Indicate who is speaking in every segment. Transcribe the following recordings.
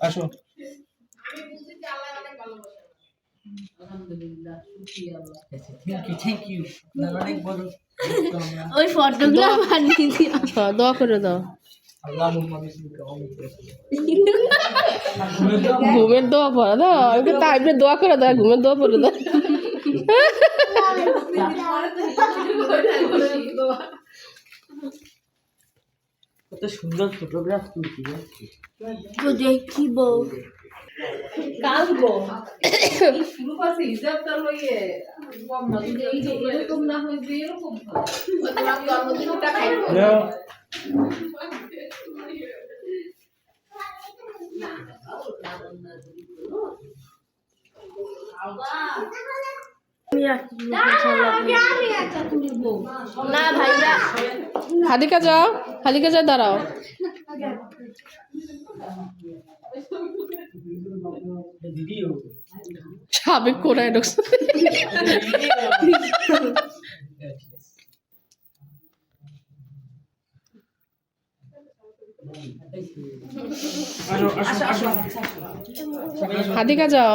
Speaker 1: আসো।
Speaker 2: ওই ফটোগুলো বানিয়ে দিও।
Speaker 3: হ্যাঁ দোয়া করে দাও। ঘুমের দোয়া পড়া দাও। আমাকে তাই দোয়া করে দাও। ঘুমের দোয়া পড়ে দাও।
Speaker 1: কত সুন্দর ফটোগ্রাফ তুলছি
Speaker 2: তো দেখিব
Speaker 4: কাঁদবো শুরু করছে হিসাবটা লইয়ে কম না। যদি এই যে এরকম না হয় যে এরকম হয়। হয়তো জন্মদিনটা খাইবো।
Speaker 2: না। ভাইয়া
Speaker 3: হাদিকা যাও হাদিকা যাও দাঁড়াও। সাবেক
Speaker 1: আসো
Speaker 3: হাদিকা যাও।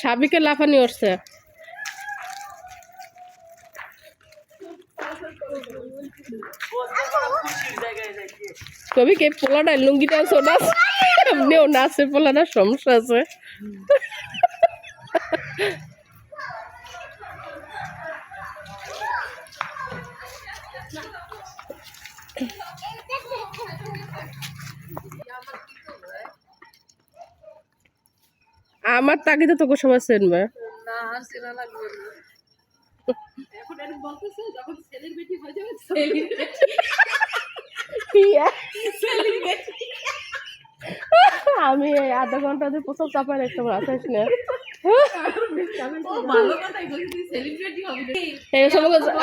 Speaker 3: সাবিকে লাফানি উঠছে কবি কে পোলাটা লুঙ্গিটা সোনাস এমনিও নাচে পোলাটা সমস্যা আছে। আমার তাগিদে তোকে সবাই চেনবে আমি আধা ঘন্টাতে প্রথম চাপাই রাখতে আসিস না।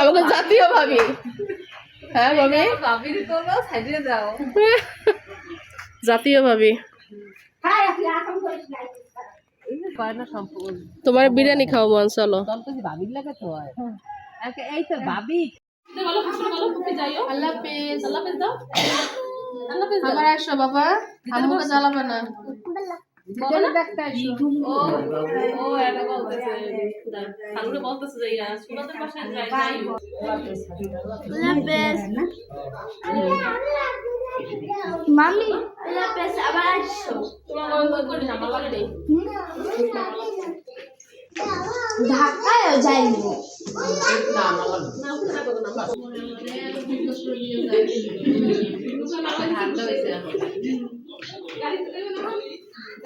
Speaker 3: আমাকে জাতীয় ভাবি। হ্যাঁ ভাবি জাতীয় ভাবি।
Speaker 4: পায় না সম্পূর্ণ।
Speaker 3: তোমার বিরিয়ানি খাওয়াবো চলো।
Speaker 4: লাগে তো। এই তো ভাবি।
Speaker 3: আল্লাহ হাফেজ।
Speaker 4: আল্লাহ হাফেজ দাও।
Speaker 3: আসো বাবা। আমাকে জ্বালাবে না।
Speaker 2: মামি। আবার আসছো
Speaker 4: তোমার করে আমার লাগে
Speaker 2: যাইনি
Speaker 4: না আমার লাগে না ওখানে থাকো না ঠান্ডা হয়েছে এখন
Speaker 1: এই সরে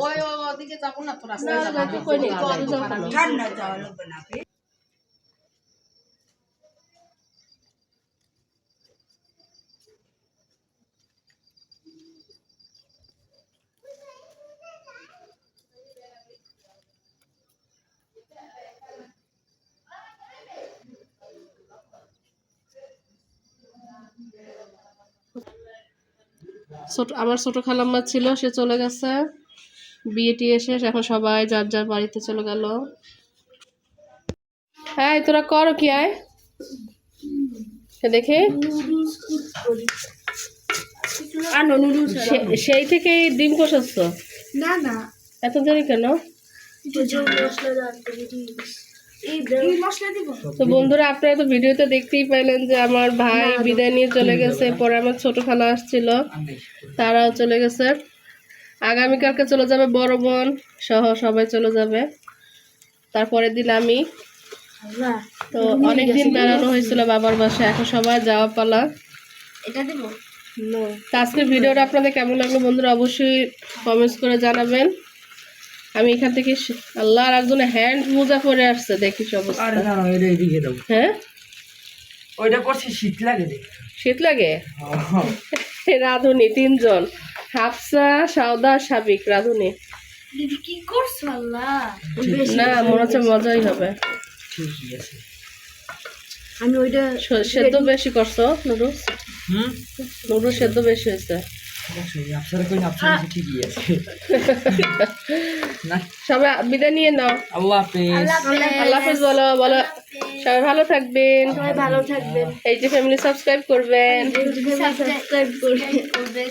Speaker 4: ওই ওদিকে যাব না তো রাস্তায় যাব
Speaker 3: ছোট আমার ছোট খালাম্মা ছিল সে চলে গেছে। বিয়ে টিয়ে শেষ এখন সবাই যার যার বাড়িতে চলে গেল। হ্যাঁ তোরা করো কি আয়। দেখে। সেই থেকেই ডিম কষাচ্ছ?
Speaker 2: না না।
Speaker 3: এত দেরি কেন? তো বন্ধুরা আপনারা তো ভিডিওতে দেখতেই পাইলেন যে আমার ভাই বিদায় নিয়ে চলে গেছে। পরে আমার ছোট খালা আসছিল। তারাও চলে গেছে। আগামীকালকে চলে যাবে বড় বোন সহ সবাই চলে যাবে। তারপরের দিন আমি। তো অনেকদিন বেড়ানো হয়েছিল বাবার বাসায়। এখন সবাই যাওয়া পালা।
Speaker 2: এটা দেবো?
Speaker 3: আজকের ভিডিওটা আপনাদের কেমন লাগল বন্ধুরা অবশ্যই কমেন্টস করে জানাবেন। আমি এখান থেকে আল্লাহ আর একজনে হ্যান্ড মোজা পরে আসছে দেখি সব অবস্থা।
Speaker 1: আরে না ওইটা এদিকে দাও।
Speaker 3: হ্যাঁ?
Speaker 1: ওইটা পড়ছে শীত লাগে
Speaker 3: শীত লাগে?
Speaker 1: হ্যাঁ।
Speaker 3: রাধুনি তিনজন। হাফসা সাউদা সাবিক রাধুনি।
Speaker 2: দিদি কি করছ আল্লাহ?
Speaker 3: না মনে হচ্ছে মজাই হবে।
Speaker 1: ঠিকই আছে।
Speaker 2: আমি ওইটা
Speaker 3: সেদ্ধ বেশি করছ নুডলস?
Speaker 1: হুম?
Speaker 3: নুডলস সেদ্ধ বেশি হয়েছে। সবাই বিদায় নিয়ে নাও। আল্লাহ হাফেজ বলো বলো। সবাই ভালো থাকবেন।
Speaker 2: সবাই ভালো থাকবেন।
Speaker 3: এই যে ফ্যামিলি সাবস্ক্রাইব করবেন।
Speaker 2: সাবস্ক্রাইব করবেন।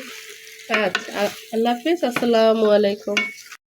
Speaker 3: আচ্ছা আল্লাহ হাফিজ আসসালামু আলাইকুম।